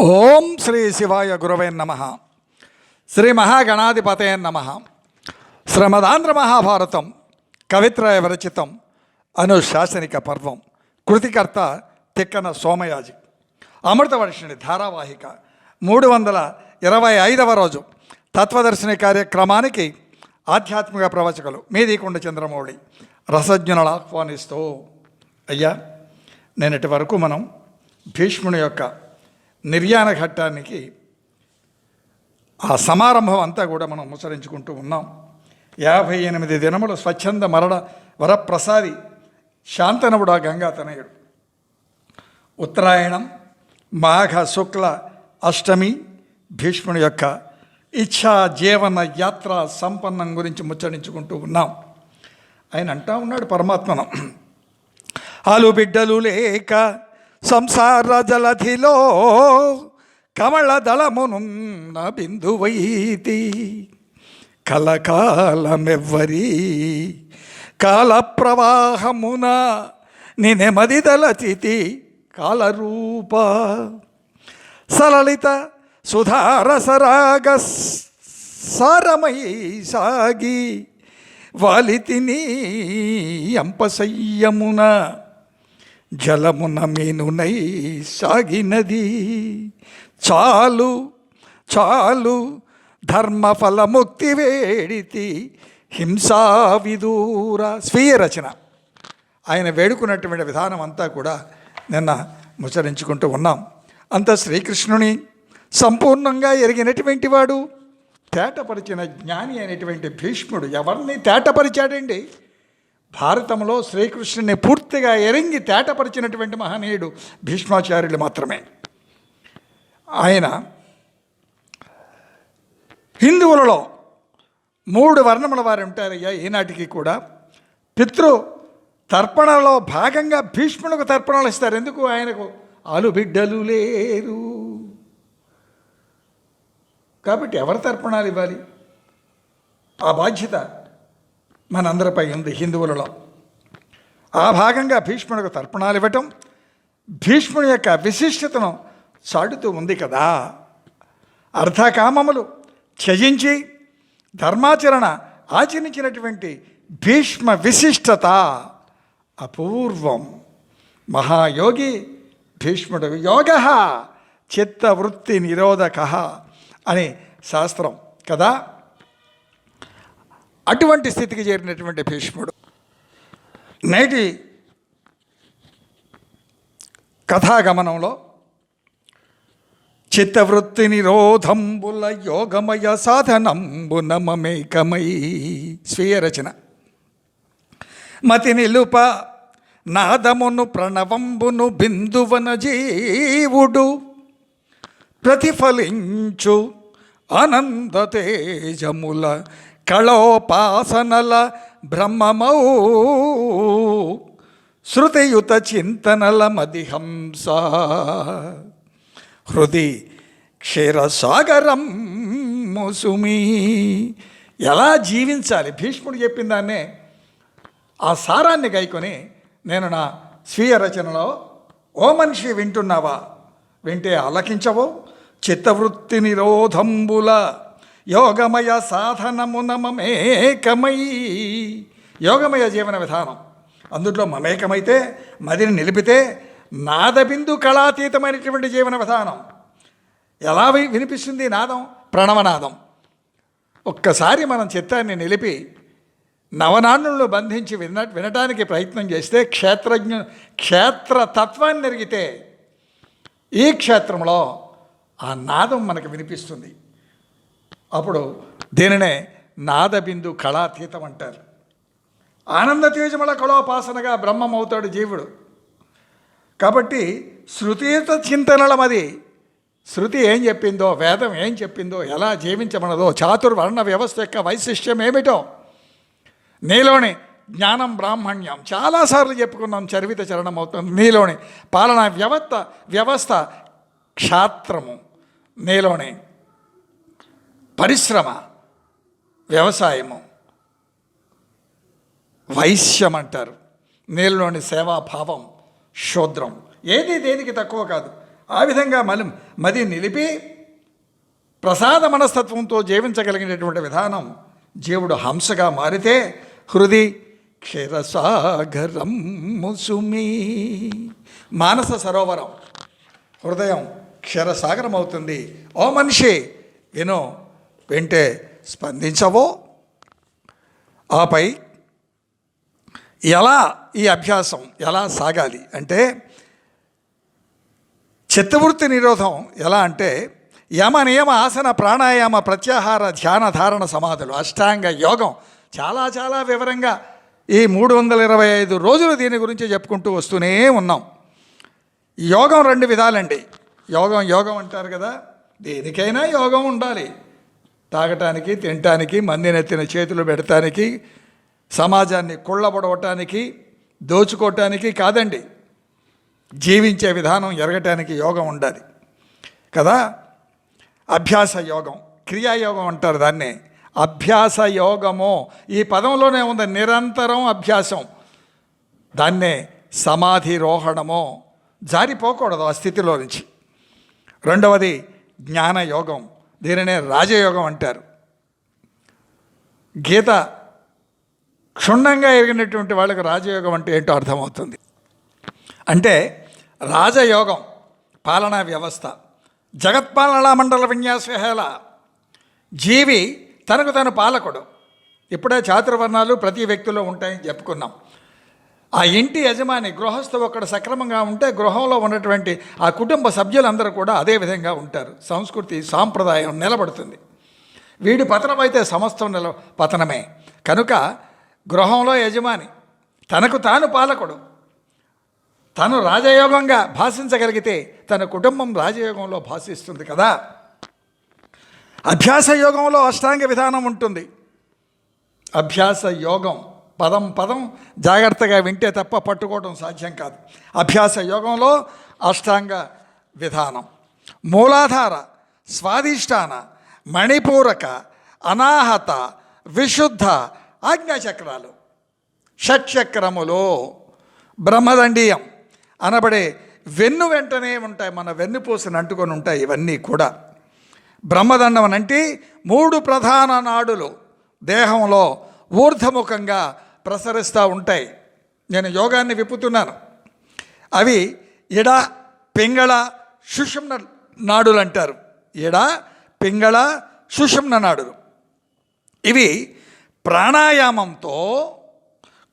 ఓం శ్రీ శివాయ గురవే నమ. శ్రీ మహాగణాధిపతే నమ. శ్రమదాంధ్ర మహాభారతం కవిత్రయ విరచితం అనుశాసనిక పర్వం కృతికర్త తిక్కన సోమయాజి. అమృతవర్షిణి ధారావాహిక మూడు వందల ఇరవై ఐదవ రోజు. తత్వదర్శిని కార్యక్రమానికి ఆధ్యాత్మిక ప్రవచకులు మీదికొండ చంద్రమౌళి. రసజ్ఞులను ఆహ్వానిస్తూ. అయ్యా నేనటి వరకు మనం భీష్ముని యొక్క నిర్యాణ ఘట్టానికి ఆ సమారంభం అంతా కూడా మనం ముసరించుకుంటూ ఉన్నాం. యాభై ఎనిమిది దినముల స్వచ్ఛంద మరణ వరప్రసాది శాంతనవుడు ఆ గంగాతనయుడు. ఉత్తరాయణం మాఘ శుక్ల అష్టమి భీష్ముని యొక్క ఇచ్ఛా జీవన యాత్ర సంపన్నం గురించి ముచ్చరించుకుంటూ ఉన్నాం. ఆయన అంటా ఉన్నాడు పరమాత్మను. ఆలు బిడ్డలు లేక సంసార జలధిలో కమల దళమునున్న బిందువైతి. కలకాలమెవ్వరి కాల ప్రవాహమున నినెమది దళచితి కాలరూప. సలలిత సుధారసరాగ సారమై సాగి వాలితిని అంపసయ్యమున జలమున మీనునై సాగినది. చాలు చాలు ధర్మఫలముక్తి వేడితి హింసా విదూర స్వీయ రచన ఆయన వేడుకున్నటువంటి విధానం అంతా కూడా నిన్న ముచ్చరించుకుంటూ ఉన్నాం. అంత శ్రీకృష్ణుని సంపూర్ణంగా ఎరిగినటువంటి వాడు తేటపరిచిన జ్ఞాని అయినటువంటి భీష్ముడు ఎవరిని తేటపరిచాడండి? భారతంలో శ్రీకృష్ణుని పూర్తిగా ఎరింగి తేటపరిచినటువంటి మహనీయుడు భీష్మాచార్యులు మాత్రమే. ఆయన హిందువులలో మూడు వర్ణముల వారు ఉంటారయ్యా ఈనాటికి కూడా. పితృ తర్పణలో భాగంగా భీష్మునికి తర్పణలు ఇస్తారు. ఎందుకు? ఆయనకు ఆలుబిడ్డలు లేరు. కాబట్టి ఎవరు తర్పణాలు ఇవ్వాలి? ఆ బాధ్యత మనందరిపై ఉంది హిందువులలో. ఆ భాగంగా భీష్ముడికి తర్పణాలు ఇవ్వటం భీష్ముడి యొక్క విశిష్టతను చాటుతూ ఉంది కదా. అర్ధకామములు త్యజించి ధర్మాచరణ ఆచరించినటువంటి భీష్మ విశిష్టత అపూర్వం. మహాయోగి భీష్ముడు యోగ చిత్తవృత్తి నిరోధక అని శాస్త్రం కదా. అటువంటి స్థితికి చేరినటువంటి భీష్ముడు. నేటి కథాగమనంలో చిత్తవృత్తి నిరోధంబుల యోగమయ సాధనంబున మమేకమై స్వీయ రచన. మతి నిలుప నాదమును ప్రణవంబును బిందువన జీవుడు ప్రతిఫలించు ఆనంద తేజముల కళోపాసనల బ్రహ్మమౌ. శృతియుత చింతనల మదిహంస. హృది క్షీరసాగరం ముసుమి. ఎలా జీవించాలి? భీష్ముడు చెప్పిన దాన్నే ఆ సారాన్ని గైకొని నేను నా స్వీయ రచనలో ఓ మనిషి వింటున్నావా? వింటే ఆలకించవు చిత్తవృత్తి నిరోధంబుల యోగమయ సాధనమున మమేకమై యోగమయ జీవన విధానం. అందులో మమేకమైతే మదిని నిలిపితే నాదబిందు కళాతీతమైనటువంటి జీవన విధానం. ఎలా వినిపిస్తుంది నాదం? ప్రణవనాదం. ఒక్కసారి మనం చిత్తాన్ని నిలిపి నవనాన్నులను బంధించి విన వినటానికి ప్రయత్నం చేస్తే క్షేత్రజ్ఞ క్షేత్ర తత్వాన్ని ఎరిగితే ఈ క్షేత్రంలో ఆ నాదం మనకు వినిపిస్తుంది. అప్పుడు దీనినే నాదబిందు కళాతీతం అంటారు. ఆనంద తేజముల కళోపాసనగా బ్రహ్మమవుతాడు జీవుడు. కాబట్టి శృతీత చింతనల మది శృతి ఏం చెప్పిందో వేదం ఏం చెప్పిందో ఎలా జీవించమన్నదో చాతుర్వర్ణ వ్యవస్థ యొక్క వైశిష్ట్యం ఏమిటో నీలోని జ్ఞానం బ్రాహ్మణ్యం చాలాసార్లు చెప్పుకున్నాం చరివిత చరణం అవుతుంది. నీలోని పాలనా వ్యవస్థ వ్యవస్థ క్షాత్రము. నీలోని పరిశ్రమ వ్యవసాయము. వైశ్యం అంటారు. నీళ్ళలోని సేవాభావం శూద్రం. ఏది దేనికి తక్కువ కాదు. ఆ విధంగా మలి మది నిలిపి ప్రసాద మనస్తత్వంతో జీవించగలిగినటువంటి విధానం జీవుడు హంసగా మారితే హృది క్షీరసాగరం ముసుమి. మానస సరోవరం. హృదయం క్షీరసాగరం అవుతుంది ఓ మనిషి యూనో వింటే స్పందించవో? ఆపై ఎలా ఈ అభ్యాసం ఎలా సాగాలి అంటే చిత్తవృత్తి నిరోధం ఎలా అంటే యమ నియమ ఆసన ప్రాణాయామ ప్రత్యాహార ధ్యాన ధారణ సమాధులు అష్టాంగ యోగం. చాలా చాలా వివరంగా ఈ మూడు వందల ఇరవై ఐదు రోజులు దీని గురించి చెప్పుకుంటూ వస్తూనే ఉన్నాం. యోగం రెండు విధాలండి. యోగం యోగం అంటారు కదా దేనికైనా యోగం ఉండాలి. తాగటానికి తినటానికి మందినెత్తిన చేతులు పెడటానికి సమాజాన్ని కుళ్ళబడవటానికి దోచుకోవటానికి కాదండి. జీవించే విధానం ఎరగటానికి యోగం ఉండాలి. కదా? అభ్యాస యోగం క్రియాయోగం అంటారు దాన్ని. అభ్యాస యోగము. ఈ పదంలోనే ఉంది నిరంతరం అభ్యాసం. దాన్నే సమాధిరోహణము. జారిపోకూడదు ఆ స్థితిలో నుంచి. రెండవది జ్ఞానయోగం. దీనినే రాజయోగం అంటారు. గీత క్షుణ్ణంగా ఎరిగినటువంటి వాళ్ళకి రాజయోగం అంటే ఏంటో అర్థమవుతుంది. అంటే రాజయోగం పాలనా వ్యవస్థ జగత్పాలనా మండల విన్యాసహేళ జీవి తనకు తను పాలకుడు. ఇప్పుడే చాతుర్వర్ణాలు ప్రతి వ్యక్తిలో ఉంటాయని చెప్పుకున్నాం. ఆ ఇంటి యజమాని గృహస్థు ఒకడు సక్రమంగా ఉంటే గృహంలో ఉన్నటువంటి ఆ కుటుంబ సభ్యులందరూ కూడా అదే విధంగా ఉంటారు. సంస్కృతి సాంప్రదాయం నిలబడుతుంది. వీడి పతనమైతే సమస్తం నిల పతనమే. కనుక గృహంలో యజమాని తనకు తాను పాలకుడు. తను రాజయోగంగా భాషించగలిగితే తన కుటుంబం రాజయోగంలో భాషిస్తుంది కదా. అభ్యాస యోగంలో అష్టాంగ విధానం ఉంటుంది. అభ్యాస యోగం పదం పదం జాగ్రత్తగా వింటే తప్ప పట్టుకోవడం సాధ్యం కాదు. అభ్యాస యోగంలో అష్టాంగ విధానం. మూలాధార స్వాదిష్టాన మణిపూరక అనాహత విశుద్ధ ఆజ్ఞాచక్రాలు. షట్చక్రములో. బ్రహ్మదండీయం. అనబడే వెన్ను వెంటనే ఉంటాయి మన వెన్నుపూసను అంటుకొని ఉంటాయి ఇవన్నీ కూడా. బ్రహ్మదండం అంటే మూడు ప్రధాన నాడులు. దేహంలో ఊర్ధముఖంగా ప్రసరిస్తూ ఉంటాయి. నేను యోగాన్ని విప్పుతున్నాను. అవి ఎడ పింగళ సుషుమ్న నాడులు అంటారు ఎడ పింగళ సుషుమ్న నాడులు. ఇవి ప్రాణాయామంతో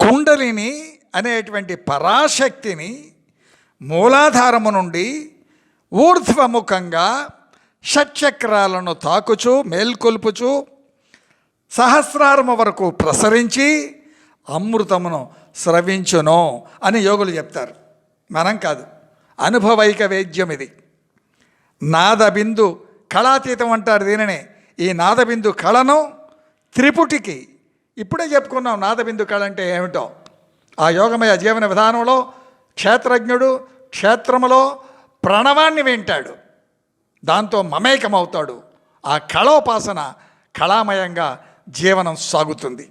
కుండలిని అనేటువంటి పరాశక్తిని మూలాధారము నుండి ఊర్ధ్వముఖంగా షట్చక్రాలను తాకుచు మేల్కొల్పుచు సహస్రారము వరకు ప్రసరించి అమృతమును స్రవించును అని యోగులు చెప్తారు. మనం కాదు. అనుభవైక వేద్యం ఇది. నాదబిందు కళాతీతం అంటారు దీనినే. ఈ నాదబిందు కళను త్రిపుటికి ఇప్పుడే చెప్పుకున్నాం నాదబిందు కళ అంటే ఏమిటో. ఆ యోగమయ జీవన విధానంలో క్షేత్రజ్ఞుడు క్షేత్రములో ప్రణవాన్ని వింటాడు. దాంతో మమేకమవుతాడు. ఆ కళోపాసన కళామయంగా జీవనం సాగుతుంది.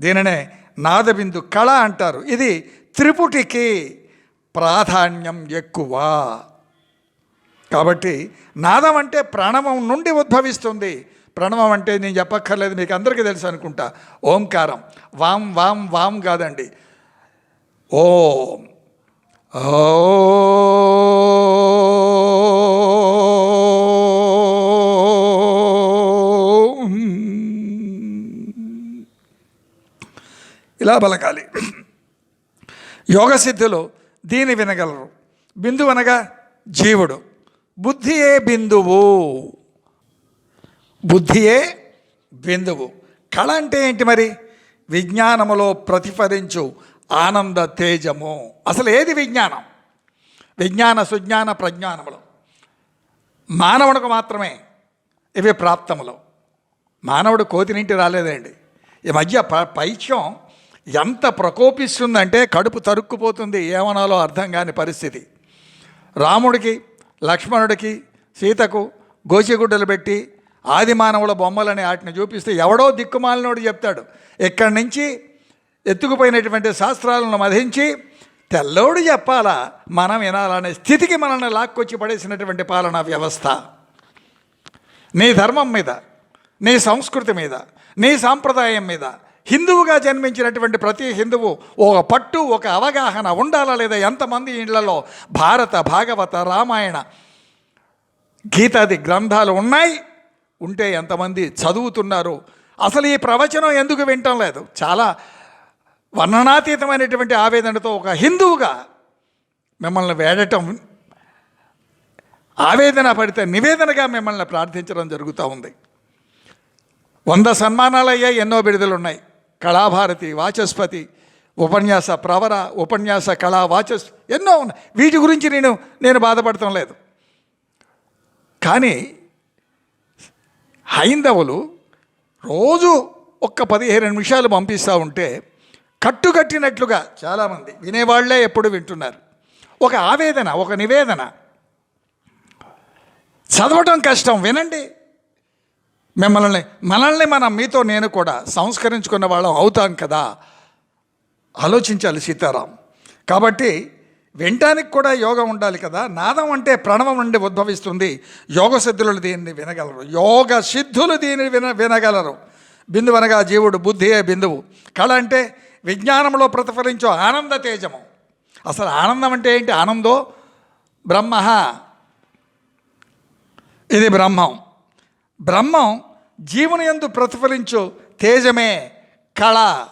దీనినే నాదబిందు కళ అంటారు. ఇది త్రిపుటికి ప్రాధాన్యం ఎక్కువ. కాబట్టి నాదం అంటే ప్రాణవం నుండి ఉద్భవిస్తుంది. ప్రణవం అంటే నేను చెప్పక్కర్లేదు మీకు అందరికీ తెలుసు అనుకుంటా. ఓంకారం. వాం వాం వాం కాదండి. ఓం. ఓ ఇలా పలకాలి యోగ సిద్ధులు దీని వినగలరు. బిందువు అనగా జీవుడు. బుద్ధియే బిందువు. బుద్ధియే బిందువు. కళ అంటే ఏంటి మరి? విజ్ఞానములో ప్రతిఫలించు ఆనంద తేజము. అసలు ఏది విజ్ఞానం? విజ్ఞాన సుజ్ఞాన ప్రజ్ఞానములు. మానవుడికి మాత్రమే ఇవి ప్రాప్తములు. మానవుడు కోతినింటి రాలేదండి. ఈ మధ్య ప పైత్యం ఎంత ప్రకోపిస్తుందంటే కడుపు తరుక్కుపోతుంది ఏమనాలో అర్థం కాని పరిస్థితి. రాముడికి లక్ష్మణుడికి సీతకు గోచిగుడ్డలు పెట్టి ఆది మానవుల బొమ్మలని వాటిని చూపిస్తే ఎవడో దిక్కుమాలినోడు చెప్తాడు. ఇక్కడి నుంచి ఎత్తుకుపోయినటువంటి శాస్త్రాలను మధించి తెల్లోడు చెప్పాలా మనం వినాలనే స్థితికి మనల్ని లాక్కొచ్చి పడేసినటువంటి పాలనా వ్యవస్థ. నీ ధర్మం మీద నీ సంస్కృతి మీద నీ సాంప్రదాయం మీద హిందువుగా జన్మించినటువంటి ప్రతి హిందువు ఒక పట్టు ఒక అవగాహన ఉండాలా లేదా? ఎంతమంది ఇళ్ళలో భారత భాగవత రామాయణ గీతాది గ్రంథాలు ఉన్నాయి. ఉంటే ఎంతమంది చదువుతున్నారు? అసలు ఈ ప్రవచనం ఎందుకు వినటం లేదు? చాలా వర్ణనాతీతమైనటువంటి ఆవేదనతో ఒక హిందువుగా మిమ్మల్ని వేడటం ఆవేదన పడితే నివేదనగా మిమ్మల్ని ప్రార్థించడం జరుగుతూ ఉంది. వంద సన్మానాలు అయ్యాయి ఎన్నో బిడుదలు ఉన్నాయి కళాభారతి వాచస్పతి ఉపన్యాస ప్రవర ఉపన్యాస కళా వాచస్ ఎన్నో ఉన్నాయి వీటి గురించి నేను నేను బాధపడటం లేదు. కానీ హైందవులు రోజు ఒక్క పదిహేను నిమిషాలు పంపిస్తూ ఉంటే కట్టుకట్టినట్లుగా చాలామంది వినేవాళ్ళే ఎప్పుడు వింటున్నారు. ఒక ఆవేదన ఒక నివేదన. చదవటం కష్టం వినండి. మిమ్మల్ని మనల్ని మనం మీతో నేను కూడా సంస్కరించుకున్న వాళ్ళం అవుతాం కదా? ఆలోచించాలి సీతారాం. కాబట్టి వినటానికి కూడా యోగం ఉండాలి కదా? నాదం అంటే ప్రణవం నుండి ఉద్భవిస్తుంది. యోగ సిద్ధులు దీనిని వినగలరు. యోగ సిద్ధులు దీనిని విన వినగలరు. బిందువు అనగా జీవుడు బుద్ధియే బిందువు? కళ అంటే విజ్ఞానంలో ప్రతిఫలించే ఆనంద తేజము. అసలు ఆనందం అంటే ఏంటి? ఆనందో? బ్రహ్మ ఇది బ్రహ్మం. బ్రహ్మం జీవుని ఎందు ప్రతిఫలించు తేజమే కళ.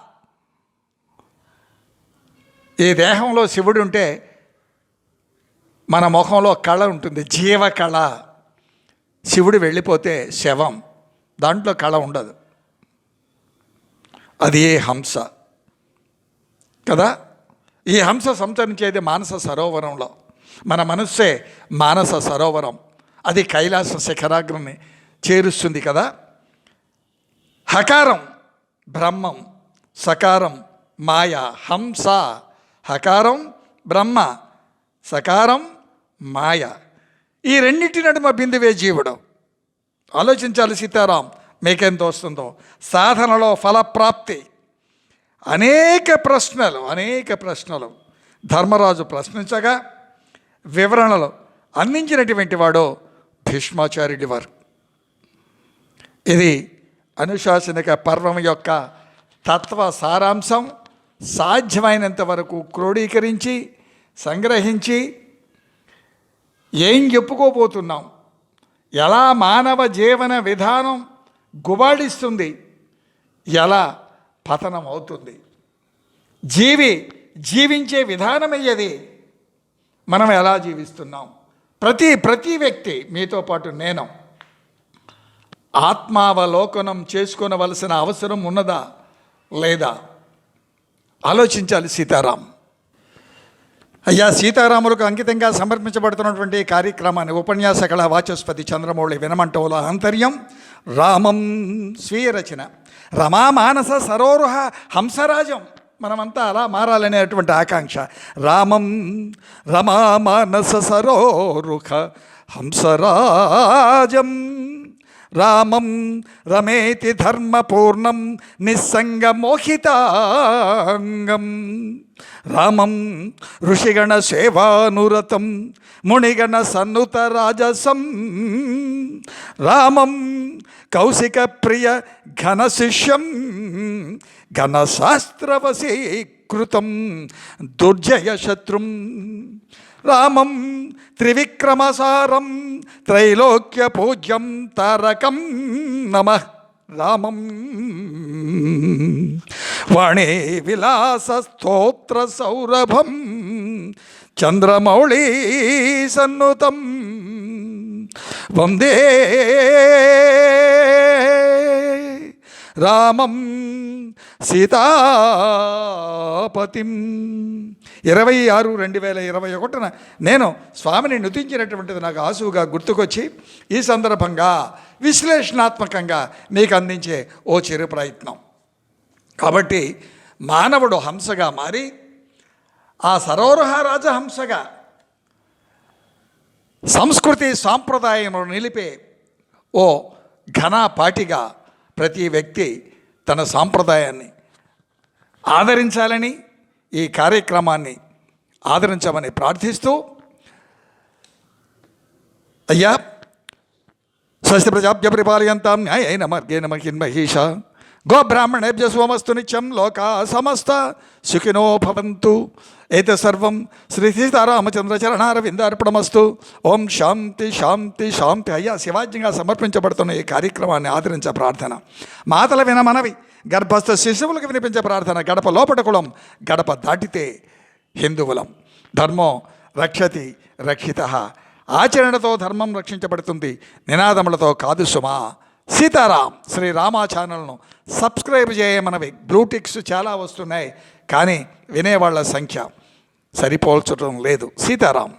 ఈ దేహంలో శివుడు ఉంటే మన ముఖంలో కళ ఉంటుంది జీవ కళ శివుడు వెళ్ళిపోతే శవం దాంట్లో కళ ఉండదు. అది ఏ హంస. కదా? ఈ హంస సంచరించేది మానస సరోవరంలో. మన మనస్సే మానస సరోవరం. అది కైలాస శిఖరాగ్రని చేరుస్తుంది కదా? హకారం బ్రహ్మం సకారం మాయ హంస హకారం బ్రహ్మ సకారం మాయ. ఈ రెండింటి నడుమ బిందువే జీవుడు. ఆలోచించాలి సీతారాం మీకెంత వస్తుందో సాధనలో ఫలప్రాప్తి. అనేక ప్రశ్నలు అనేక ప్రశ్నలు. ధర్మరాజు ప్రశ్నించగా వివరణలు అందించినటువంటి వాడు భీష్మాచార్యుడి వారు. ఇది అనుశాసనిక పర్వం యొక్క తత్వ సారాంశం సాధ్యమైనంత వరకు క్రోడీకరించి సంగ్రహించి ఏం చెప్పుకోబోతున్నాం? ఎలా మానవ జీవన విధానం గుబాడిస్తుంది ఎలా పతనం అవుతుంది జీవి జీవించే విధానమయ్యేది మనం ఎలా జీవిస్తున్నాం? ప్రతి ప్రతి వ్యక్తి మీతో పాటు నేను. ఆత్మావలోకనం చేసుకొనవలసిన అవసరం ఉన్నదా లేదా? ఆలోచించాలి సీతారాం. అయ్యా సీతారాములకు అంకితంగా సమర్పించబడుతున్నటువంటి కార్యక్రమాన్ని ఉపన్యాస కళ వాచస్పతి చంద్రమౌళి వినమంటోల ఆంతర్యం రామం స్వీయ రచన రమా సరోరుహ హంసరాజం. మనమంతా అలా మారాలనేటువంటి ఆకాంక్ష. రామం రమామానస సరోరుహ హంసరాజం. రామం రమేతి ధర్మపూర్ణం నిస్సంగమోహితాంగం. రామం ఋషిగణ సేవానురతం మునిగణ సన్నుత రాజసం రామం కౌశిక ప్రియ ఘన శిష్యం ఘనశాస్త్రవశీకృతం దుర్జయ శత్రుం. రామం త్రివిక్రమసారం త్రైలోక్య పూజ్యం తారకం నమ. రామం. వాణే విలాస స్తోత్ర సౌరభం చంద్రమౌళీ సన్నుతం. వందే రామం సీతాపతిం. ఇరవై ఆరు రెండు వేల ఇరవై ఒకటిన నేను స్వామిని నుతించినటువంటిది నాకు ఆసువుగా గుర్తుకొచ్చి ఈ సందర్భంగా విశ్లేషణాత్మకంగా మీకు అందించే ఓ చిరు ప్రయత్నం. కాబట్టి మానవుడు హంసగా మారి ఆ సరోరహ రాజహంసగా సంస్కృతి సాంప్రదాయంలో నిలిపే ఓ ఘనాపాటిగా ప్రతి వ్యక్తి తన సాంప్రదాయాన్ని ఆదరించాలని ఈ కార్యక్రమాన్ని ఆదరించమని ప్రార్థిస్తూ అయ్యా స్వస్తి ప్రజాభ్య పరిపాలయంతాం న్యాయేన మార్గేణ మహిన్మహీష గోబ్రాహ్మణేభ్య సోమస్తు నిత్యం లోకా సమస్త సుఖినో భవంతు. ఏత సర్వం శ్రీ సీతారామచంద్రచరణారవిందార్పణమస్తు ఓం శాంతి శాంతి శాంతి. అయ్యా శివాజ్యంగా సమర్పించబడుతున్న ఈ కార్యక్రమాన్ని ఆదరించే ప్రార్థన. మాతల వినమనవి గర్భస్థ శిశువులకు వినిపించే ప్రార్థన గడప లోపట కులం గడప దాటితే హిందువులం ధర్మం రక్షతి రక్షిత. ఆచరణతో ధర్మం రక్షించబడుతుంది. నినాదములతో కాదు సుమా. సీతారాం శ్రీ రామా ఛానల్ను సబ్స్క్రైబ్ చేయమనవి. బ్లూటిక్స్ చాలా వస్తున్నాయి కానీ వినేవాళ్ళ సంఖ్య సరిపోల్చడం లేదు. సీతారాం.